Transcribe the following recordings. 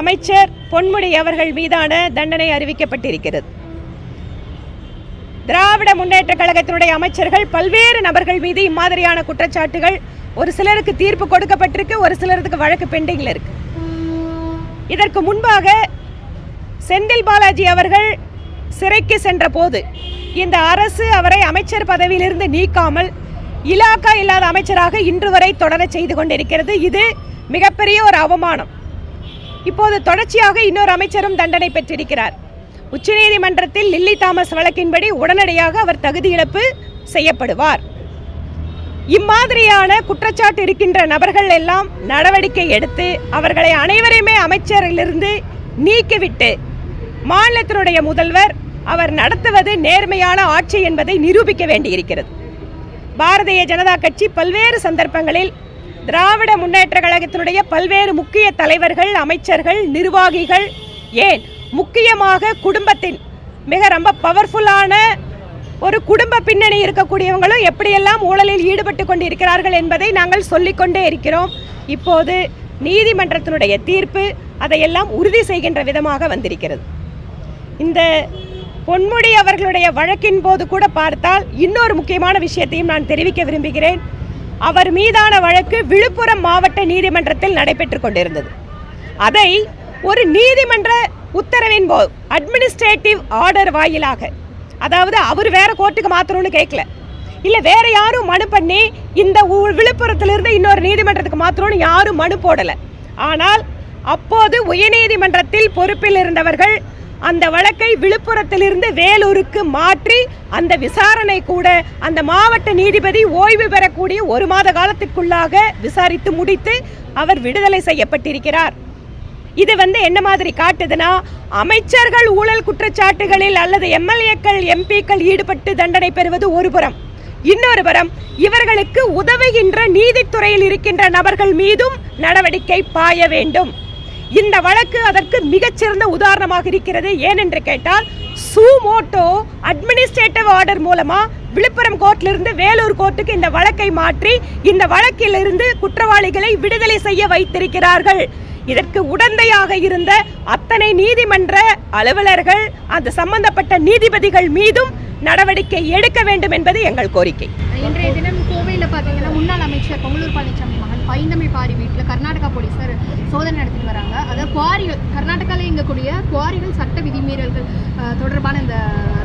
அமைச்சர் பொன்முடி அவர்கள் மீதான தண்டனை அறிவிக்கப்பட்டிருக்கிறது. திராவிட முன்னேற்ற கழகத்தினுடைய அமைச்சர்கள் பல்வேறு நபர்கள் மீது இம்மாதிரியான குற்றச்சாட்டுகள் ஒரு சிலருக்கு தீர்ப்பு கொடுக்கப்பட்டிருக்கு ஒரு சிலருக்கு வழக்கு பெண்டிங்கில் இருக்கு. இதற்கு முன்பாக செந்தில் பாலாஜி அவர்கள் சிறைக்கு சென்ற போது இந்த அரசு அவரை அமைச்சர் பதவியிலிருந்து நீக்காமல் இலாக்கா இல்லாத அமைச்சராக இன்று வரை தொடர செய்து கொண்டிருக்கிறது. இது மிகப்பெரிய ஒரு அவமானம். இப்போது தொடர்ச்சியாக இன்னொரு அமைச்சரும் தண்டனை பெற்றிருக்கிறார். உச்சநீதிமன்றத்தில் லில்லி தாமஸ் வழக்கின்படி உடனடியாக அவர் தகுதி இழப்பு செய்யப்படுவார். இம்மாதிரியான குற்றச்சாட்டு இருக்கின்ற நபர்கள் எல்லாம் நடவடிக்கை எடுத்து அவர்களை அனைவரையுமே அமைச்சரிலிருந்து நீக்கிவிட்டு மாநிலத்தினுடைய முதல்வர் அவர் நடத்துவது நேர்மையான ஆட்சி என்பதை நிரூபிக்க வேண்டியிருக்கிறது. பாரதிய ஜனதா கட்சி பல்வேறு சந்தர்ப்பங்களில் திராவிட முன்னேற்ற கழகத்தினுடைய பல்வேறு முக்கிய தலைவர்கள் அமைச்சர்கள் நிர்வாகிகள் ஏன் முக்கியமாக குடும்பத்தின் மிக ரொம்ப பவர்ஃபுல்லான ஒரு குடும்ப பின்னணி இருக்கக்கூடியவங்களும் எப்படியெல்லாம் ஊழலில் ஈடுபட்டு கொண்டு இருக்கிறார்கள் என்பதை நாங்கள் சொல்லிக்கொண்டே இருக்கிறோம். இப்போது நீதிமன்றத்தினுடைய தீர்ப்பு அதையெல்லாம் உறுதி செய்கின்ற விதமாக வந்திருக்கிறது. இந்த பொன்முடி அவர்களுடைய வழக்கின் போது கூட பார்த்தால் இன்னொரு முக்கியமான விஷயத்தையும் நான் தெரிவிக்க விரும்புகிறேன். அவர் மீதான வழக்கு விழுப்புரம் மாவட்ட நீதிமன்றத்தில் நடைபெற்றுக் கொண்டிருந்தது. அதை ஒரு நீதிமன்ற உத்தரவின் போது அட்மினிஸ்ட்ரேட்டிவ் ஆர்டர் வாயிலாக அதாவது அவர் வேற கோர்ட்டுக்கு மாத்தணும்னு கேட்கல இல்லை வேற யாரும் மனு பண்ணி இந்த விழுப்புரத்திலிருந்து இன்னொரு நீதிமன்றத்துக்கு மாத்தணும்னு யாரும் மனு போடல. ஆனால் அப்போது உயர்நீதிமன்றத்தில் பொறுப்பில் இருந்தவர்கள் அந்த வழக்கை விழுப்புரத்திலிருந்து வேலூருக்கு மாற்றி அந்த விசாரணை கூட அந்த மாவட்ட நீதிபதி ஓய்வு பெறக்கூடிய ஒரு மாத காலத்திற்குள்ளாக விசாரித்து முடித்து அவர் விடுதலை செய்யப்பட்டிருக்கிறார். இது வந்து என்ன மாதிரி காட்டுதுன்னா அமைச்சர்கள் ஊழல் குற்றச்சாட்டுகளில் அல்லது எம்எல்ஏக்கள் எம்பிக்கள் ஈடுபட்டு தண்டனை பெறுவது ஒரு புறம். இன்னொரு புறம் இவர்களுக்கு உதவுகின்ற நீதித்துறையில் இருக்கின்ற நபர்கள் மீதும் நடவடிக்கை பாய வேண்டும். இந்த வழக்கு அதற்கு மிகச்சிறந்த உதாரணமாக இருக்கிறது. ஏனென்று கேட்டால் சுமோட்டோ அட்மினிஸ்ட்ரேட்டிவ் ஆர்டர் மூலமா விழுப்புரம் கோர்ட்டிலிருந்து இருந்து வேலூர் கோர்ட்டுக்கு இந்த வழக்கை மாற்றி இந்த வழக்கிலிருந்து குற்றவாளிகளை விடுதலை செய்ய வைத்திருக்கிறார்கள். இதற்கு உடந்தையாக இருந்த அத்தனை நீதிமன்ற அலுவலர்கள் அந்த சம்பந்தப்பட்ட நீதிபதிகள் மீதும் நடவடிக்கை எடுக்க வேண்டும் என்பது எங்கள் கோரிக்கை. இன்றைய தினம் கோவையில் பார்த்தீங்கன்னா முன்னாள் அமைச்சர் பொங்கலூர் பழனிசாமி பைந்தமிழ் பாரி வீட்டில் கர்நாடகா போலீஸார் சோதனை நடத்திட்டு வராங்க. அதாவது குவாரிகள் கர்நாடகாவில் இயங்கக்கூடிய குவாரிகள் சட்ட விதிமீறல்கள் தொடர்பான இந்த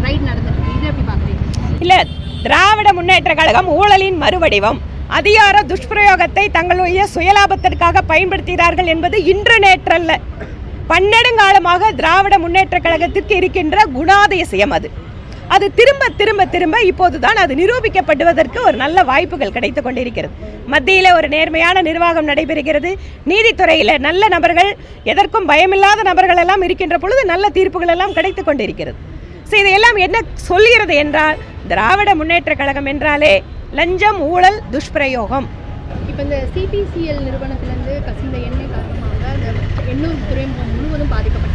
ரைடு நடந்துட்டு இது எப்படி பார்க்குறீங்க? இல்லை திராவிட முன்னேற்ற கழகம் ஊழலின் மறுவடிவம். அதிகார துஷ்பிரயோகத்தை தங்களுடைய சுயலாபத்திற்காக பயன்படுத்துகிறார்கள் என்பது இன்று நேற்றல்ல. பன்னெடுங்காலமாக திராவிட முன்னேற்ற கழகத்திற்கு இருக்கின்ற குணாதிசயம் அது. அது திரும்ப திரும்ப திரும்ப இப்போதுதான் அது நிரூபிக்கப்படுவதற்கு ஒரு நல்ல வாய்ப்புகள் கிடைத்து கொண்டிருக்கிறது. மத்தியில் ஒரு நேர்மையான நிர்வாகம் நடைபெறுகிறது. நீதித்துறையில் நல்ல நபர்கள் எதற்கும் பயமில்லாத நபர்கள் எல்லாம் இருக்கின்ற பொழுது நல்ல தீர்ப்புகள் எல்லாம் கிடைத்து கொண்டிருக்கிறது. ஸோ இதையெல்லாம் என்ன சொல்கிறது என்றால் திராவிட முன்னேற்ற கழகம் என்றாலே லஞ்சம் ஊழல் துஷ்பிரயோகம். இப்போ இந்த சிபிசிஎல் நிறுவனத்திலேருந்து கசிந்த எண்ணெய் காரணமாக அந்த எண்ணூர் துறைமுகம் முழுவதும் பாதிக்கப்பட்டது.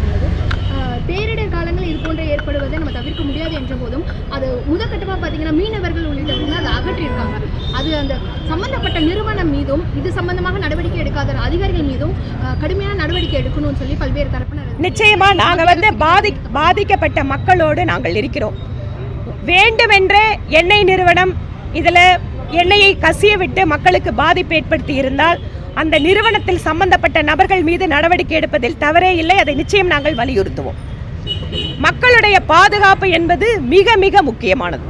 இது போன்ற ஏற்படுவதை நம்ம தவிர்க்க முடியாது என்ற போதும் அது முதற்கட்டமாக பார்த்தீங்கன்னா மீனவர்கள் உள்ளிட்டவங்க அதை அகற்றியிருக்காங்க. அது அந்த சம்பந்தப்பட்ட நிறுவனம் மீதும் இது சம்பந்தமாக நடவடிக்கை எடுக்காத அதிகாரிகள் மீதும் கடுமையான நடவடிக்கை எடுக்கணும்னு சொல்லி பல்வேறு தரப்பினர் நிச்சயமா நாங்க வந்து பாதி பாதிக்கப்பட்ட மக்களோடு நாங்கள் இருக்கிறோம். வேண்டுமென்றே எண்ணெய் நிறுவனம் இதுல எண்ணெயை கசிய விட்டு மக்களுக்கு பாதிப்பு ஏற்படுத்தி இருந்தால் அந்த நிறுவனத்தில் சம்பந்தப்பட்ட நபர்கள் மீது நடவடிக்கை எடுப்பதில் தவறே இல்லை. அதை நிச்சயம் நாங்கள் வலியுறுத்துவோம். மக்களுடைய பாதுகாப்பு என்பது மிக மிக முக்கியமானது.